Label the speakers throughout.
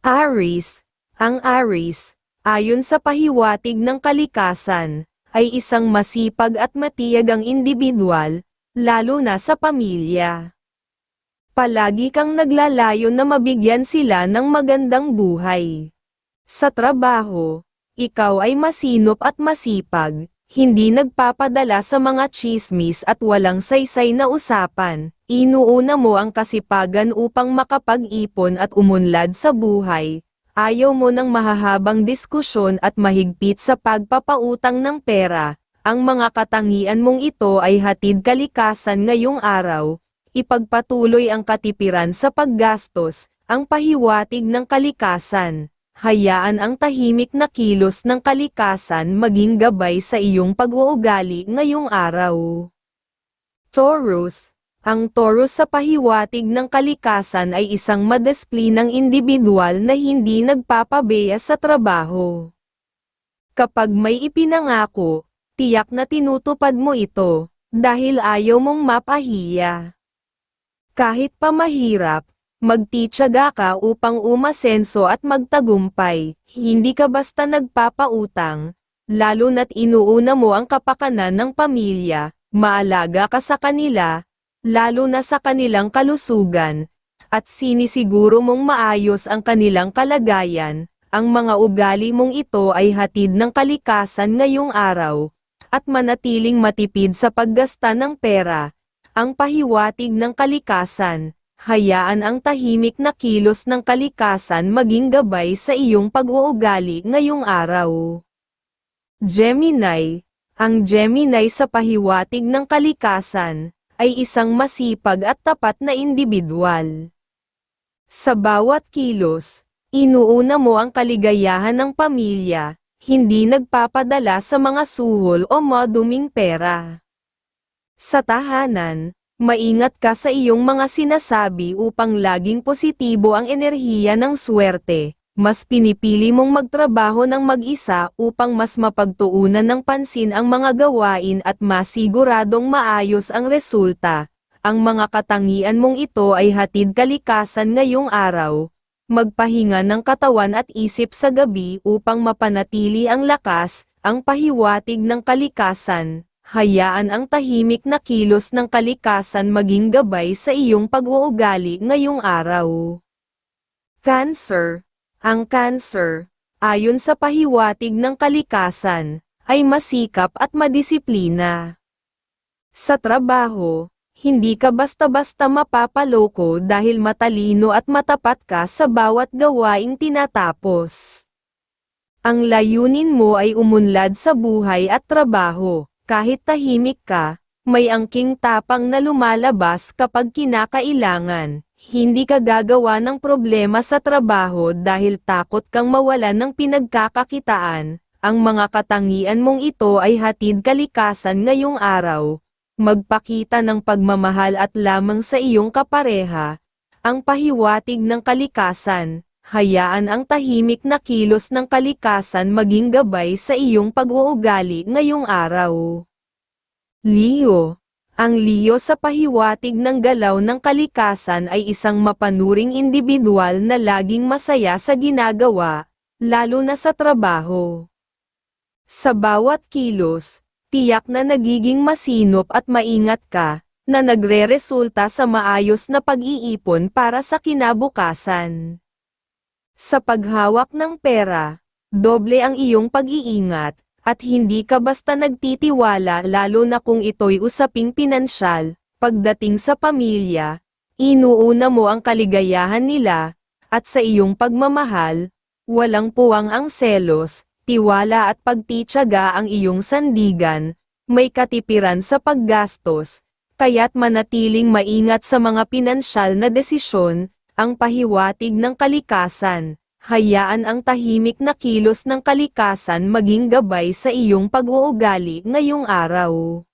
Speaker 1: Aries, ang Aries, ayon sa pahiwatig ng kalikasan, ay isang masipag at matiyagang individual, lalo na sa pamilya. Palagi kang naglalayo na mabigyan sila ng magandang buhay. Sa trabaho, ikaw ay masinop at masipag, hindi nagpapadala sa mga chismis at walang saysay na usapan, inuuna mo ang kasipagan upang makapag-ipon at umunlad sa buhay, ayaw mo ng mahahabang diskusyon at mahigpit sa pagpapautang ng pera, ang mga katangian mong ito ay hatid kalikasan ngayong araw, ipagpatuloy ang katipiran sa paggastos, ang pahiwatig ng kalikasan. Hayaan ang tahimik na kilos ng kalikasan maging gabay sa iyong pag-uugali ngayong araw. Taurus, ang Taurus sa pahiwatig ng kalikasan ay isang madesplinang individual na hindi nagpapabeya sa trabaho. Kapag may ipinangako, tiyak na tinutupad mo ito, dahil ayaw mong mapahiya. Kahit pa mahirap, magtityaga ka upang umasenso at magtagumpay, hindi ka basta nagpapautang, lalo na't inuuna mo ang kapakanan ng pamilya, maalaga ka sa kanila, lalo na sa kanilang kalusugan, at sinisiguro mong maayos ang kanilang kalagayan, ang mga ugali mong ito ay hatid ng kalikasan ngayong araw, at manatiling matipid sa paggasta ng pera, ang pahiwatig ng kalikasan, hayaan ang tahimik na kilos ng kalikasan maging gabay sa iyong pag-uugali ngayong araw. Gemini, ang Gemini sa pahiwatig ng kalikasan, ay isang masipag at tapat na individual. Sa bawat kilos, inuuna mo ang kaligayahan ng pamilya, hindi nagpapadala sa mga suhol o maduming pera. Sa tahanan, maingat ka sa iyong mga sinasabi upang laging positibo ang enerhiya ng swerte, mas pinipili mong magtrabaho ng mag-isa upang mas mapagtuunan ng pansin ang mga gawain at masiguradong maayos ang resulta. Ang mga katangian mong ito ay hatid kalikasan ngayong araw. Magpahinga ng katawan at isip sa gabi upang mapanatili ang lakas, ang pahiwatig ng kalikasan. Hayaan ang tahimik na kilos ng kalikasan maging gabay sa iyong pag-uugali ngayong araw. Cancer ang cancer, ayon sa pahiwatig ng kalikasan, ay masikap at madisiplina. Sa trabaho, hindi ka basta-basta mapapaloko dahil matalino at matapat ka sa bawat gawaing tinatapos. Ang layunin mo ay umunlad sa buhay at trabaho, kahit tahimik ka, may angking tapang na lumalabas kapag kinakailangan. Hindi ka gagawa ng problema sa trabaho dahil takot kang mawalan ng pinagkakakitaan. Ang mga katangian mong ito ay hatid kalikasan ngayong araw. Magpakita ng pagmamahal at lamang sa iyong kapareha. Ang pahiwatig ng kalikasan. Hayaan ang tahimik na kilos ng kalikasan maging gabay sa iyong pag-uugali ngayong araw. Leo ang Leo sa pahiwatig ng galaw ng kalikasan ay isang mapanuring individual na laging masaya sa ginagawa, lalo na sa trabaho. Sa bawat kilos, tiyak na nagiging masinop at maingat ka, na nagre-resulta sa maayos na pag-iipon para sa kinabukasan. Sa paghawak ng pera, doble ang iyong pag-iingat, at hindi ka basta nagtitiwala lalo na kung ito'y usaping pinansyal, pagdating sa pamilya, inuuna mo ang kaligayahan nila, at sa iyong pagmamahal, walang puwang ang selos, tiwala at pagtityaga ang iyong sandigan, may katipiran sa paggastos, kaya't manatiling maingat sa mga pinansyal na desisyon, ang pahiwatig ng kalikasan hayaan ang tahimik na kilos ng kalikasan maging gabay sa iyong pag-uugali ngayong araw.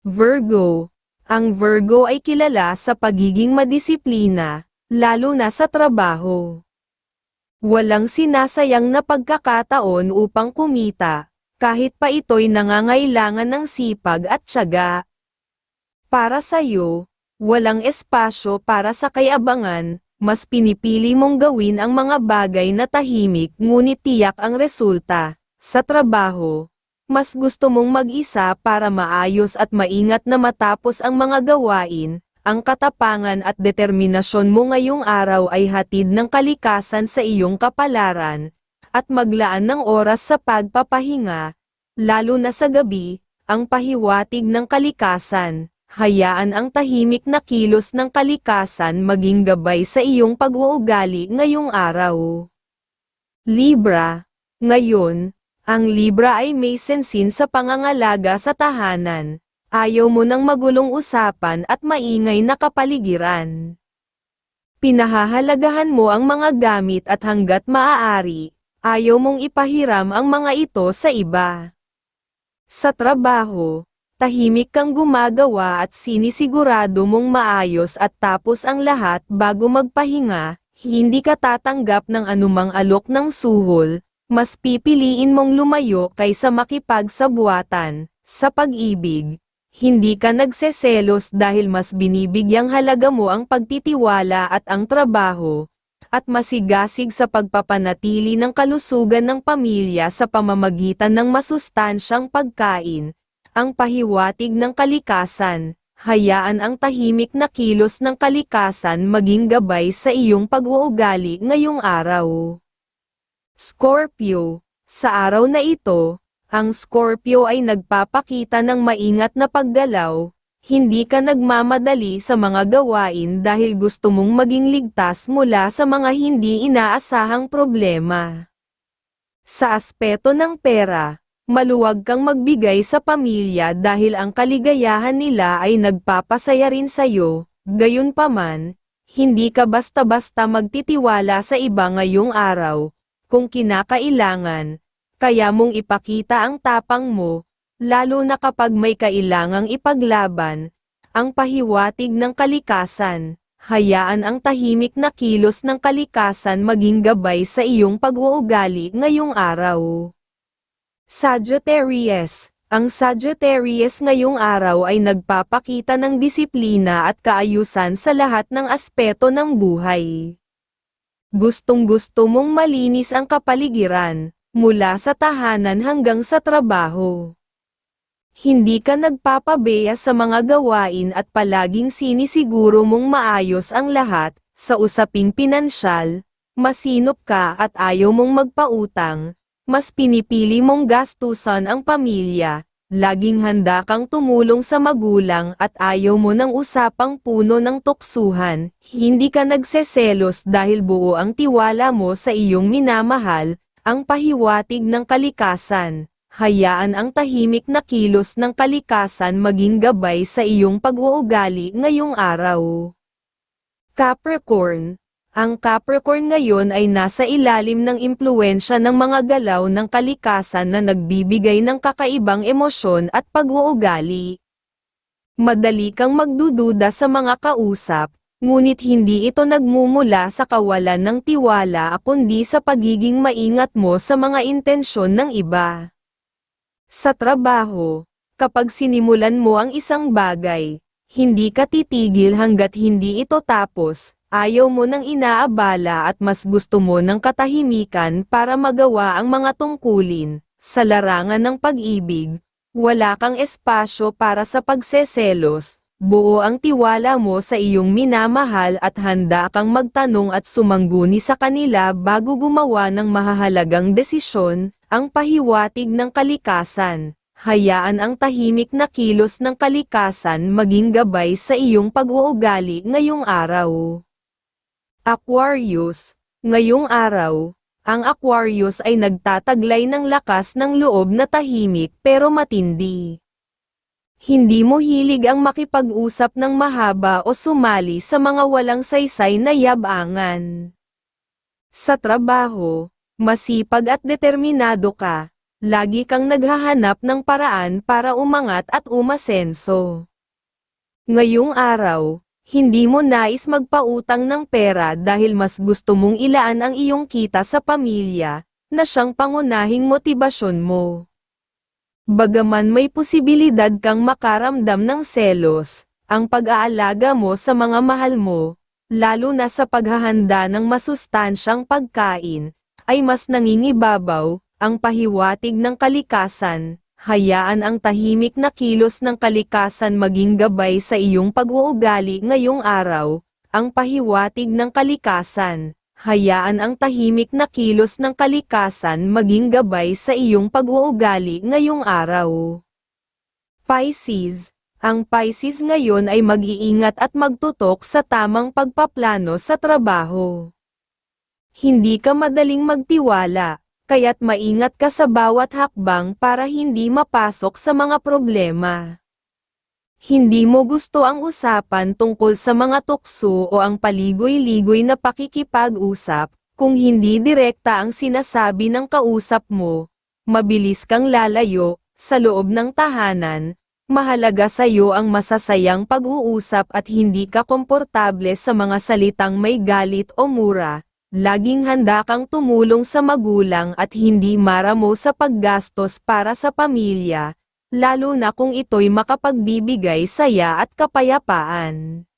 Speaker 1: Virgo Ang Virgo ay kilala sa pagiging madisiplina, lalo na sa trabaho. Walang sinasayang na pagkakataon upang kumita, kahit pa ito'y nangangailangan ng sipag at tiyaga. Para sa'yo, walang espasyo para sa kayabangan, mas pinipili mong gawin ang mga bagay na tahimik ngunit tiyak ang resulta. Sa trabaho, mas gusto mong mag-isa para maayos at maingat na matapos ang mga gawain, ang katapangan at determinasyon mo ngayong araw ay hatid ng kalikasan sa iyong kapalaran, at maglaan ng oras sa pagpapahinga, lalo na sa gabi, ang pahiwatig ng kalikasan. Hayaan ang tahimik na kilos ng kalikasan maging gabay sa iyong pag-uugali ngayong araw. Libra, ngayon, ang Libra ay may sensin sa pangangalaga sa tahanan. Ayaw mo ng magulong usapan at maingay na kapaligiran. Pinahahalagahan mo ang mga gamit at hanggat maaari, ayaw mong ipahiram ang mga ito sa iba. Sa trabaho, tahimik kang gumagawa at sinisigurado mong maayos at tapos ang lahat bago magpahinga, hindi ka tatanggap ng anumang alok ng suhol, mas pipiliin mong lumayo kaysa makipagsabuatan, sa pag-ibig. Hindi ka nagseselos dahil mas binibigyang halaga mo ang pagtitiwala at ang trabaho, at masigasig sa pagpapanatili ng kalusugan ng pamilya sa pamamagitan ng masustansyang pagkain, ang pahiwatig ng kalikasan, hayaan ang tahimik na kilos ng kalikasan maging gabay sa iyong pag-uugali ngayong araw. Scorpio, sa araw na ito, ang Scorpio ay nagpapakita ng maingat na paggalaw, hindi ka nagmamadali sa mga gawain dahil gusto mong maging ligtas mula sa mga hindi inaasahang problema. Sa aspeto ng pera, maluwag kang magbigay sa pamilya dahil ang kaligayahan nila ay nagpapasaya rin sa'yo, gayunpaman, hindi ka basta-basta magtitiwala sa iba ngayong araw, kung kinakailangan, kaya mong ipakita ang tapang mo, lalo na kapag may kailangang ipaglaban, ang pahiwatig ng kalikasan, hayaan ang tahimik na kilos ng kalikasan maging gabay sa iyong pag-uugali ngayong araw. Sagittarius, ang Sagittarius ngayong araw ay nagpapakita ng disiplina at kaayusan sa lahat ng aspeto ng buhay. Gustong gusto mong malinis ang kapaligiran, mula sa tahanan hanggang sa trabaho. Hindi ka nagpapabeya sa mga gawain at palaging sinisiguro mong maayos ang lahat, sa usaping pinansyal, masinop ka at ayaw mong magpautang, mas pinipili mong gastusan ang pamilya, laging handa kang tumulong sa magulang at ayaw mo ng usapang puno ng tuksuhan, hindi ka nagseselos dahil buo ang tiwala mo sa iyong minamahal, ang pahiwatig ng kalikasan, hayaan ang tahimik na kilos ng kalikasan maging gabay sa iyong pag-uugali ngayong araw. Capricorn, ang Capricorn ngayon ay nasa ilalim ng impluensya ng mga galaw ng kalikasan na nagbibigay ng kakaibang emosyon at pag-uugali. Madali kang magdududa sa mga kausap, Ngunit hindi ito nagmumula sa kawalan ng tiwala kundi sa pagiging maingat mo sa mga intensyon ng iba. Sa trabaho, kapag sinimulan mo ang isang bagay, hindi ka titigil hanggat hindi ito tapos, ayaw mo nang inaabala at mas gusto mo ng katahimikan para magawa ang mga tungkulin, sa larangan ng pag-ibig, wala kang espasyo para sa pagseselos, Buo ang tiwala mo sa iyong minamahal at handa kang magtanong at sumangguni sa kanila bago gumawa ng mahahalagang desisyon, ang pahiwatig ng kalikasan. Hayaan ang tahimik na kilos ng kalikasan maging gabay sa iyong pag-uugali ngayong araw. Aquarius, ngayong araw, ang Aquarius ay nagtataglay ng lakas ng loob na tahimik pero matindi. Hindi mo hilig ang makipag-usap ng mahaba o sumali sa mga walang saysay na yabangan. Sa trabaho, masipag at determinado ka, lagi kang naghahanap ng paraan para umangat at umasenso. Ngayong araw, hindi mo nais magpautang ng pera dahil mas gusto mong ilaan ang iyong kita sa pamilya, na siyang pangunahing motibasyon mo. Bagaman may posibilidad kang makaramdam ng selos, ang pag-aalaga mo sa mga mahal mo, lalo na sa paghahanda ng masustansyang pagkain, ay mas nangingibabaw, ang pahiwatig ng kalikasan, hayaan ang tahimik na kilos ng kalikasan maging gabay sa iyong pag-uugali ngayong araw, ang pahiwatig ng kalikasan, hayaan ang tahimik na kilos ng kalikasan maging gabay sa iyong pag-uugali ngayong araw. Pisces, ang Pisces ngayon ay mag-iingat at magtutok sa tamang pagpaplano sa trabaho. Hindi ka madaling magtiwala, kaya't maingat ka sa bawat hakbang para hindi mapasok sa mga problema. Hindi mo gusto ang usapan tungkol sa mga tukso o ang paligoy-ligoy na pakikipag-usap, kung hindi direkta ang sinasabi ng kausap mo, mabilis kang lalayo, sa loob ng tahanan, mahalaga sa iyo ang masasayang pag-uusap at hindi ka komportable sa mga salitang may galit o mura, laging handa kang tumulong sa magulang at hindi maramo sa paggastos para sa pamilya, lalo na kung ito'y makapagbibigay saya at kapayapaan.